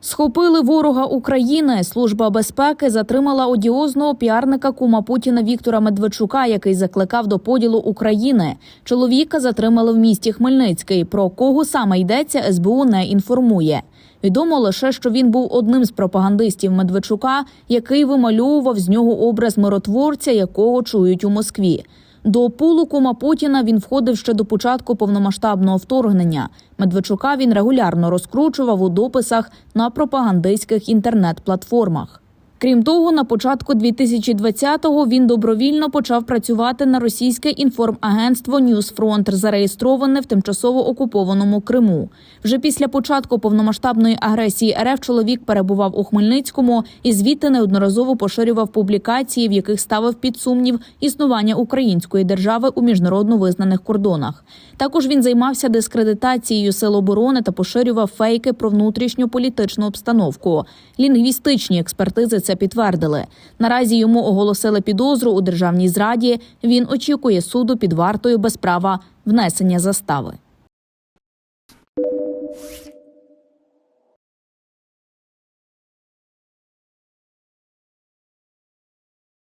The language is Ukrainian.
Схопили ворога України. Служба безпеки затримала одіозного піарника кума Путіна Віктора Медведчука, який закликав до поділу України. Чоловіка затримали в місті Хмельницький. Про кого саме йдеться, СБУ не інформує. Відомо лише, що він був одним з пропагандистів Медведчука, який вимальовував з нього образ миротворця, якого чують у Москві. До пулу кума Путіна він входив ще до початку повномасштабного вторгнення. Медведчука він регулярно розкручував у дописах на пропагандистських інтернет-платформах. Крім того, на початку 2020-го він добровільно почав працювати на російське інформагентство Ньюсфронт, зареєстроване в тимчасово окупованому Криму. Вже після початку повномасштабної агресії РФ чоловік перебував у Хмельницькому і звідти неодноразово поширював публікації, в яких ставив під сумнів існування української держави у міжнародно визнаних кордонах. Також він займався дискредитацією сил оборони та поширював фейки про внутрішню політичну обстановку. Лінгвістичні експертизи це підтвердили. Наразі йому оголосили підозру у державній зраді. Він очікує суду під вартою без права внесення застави.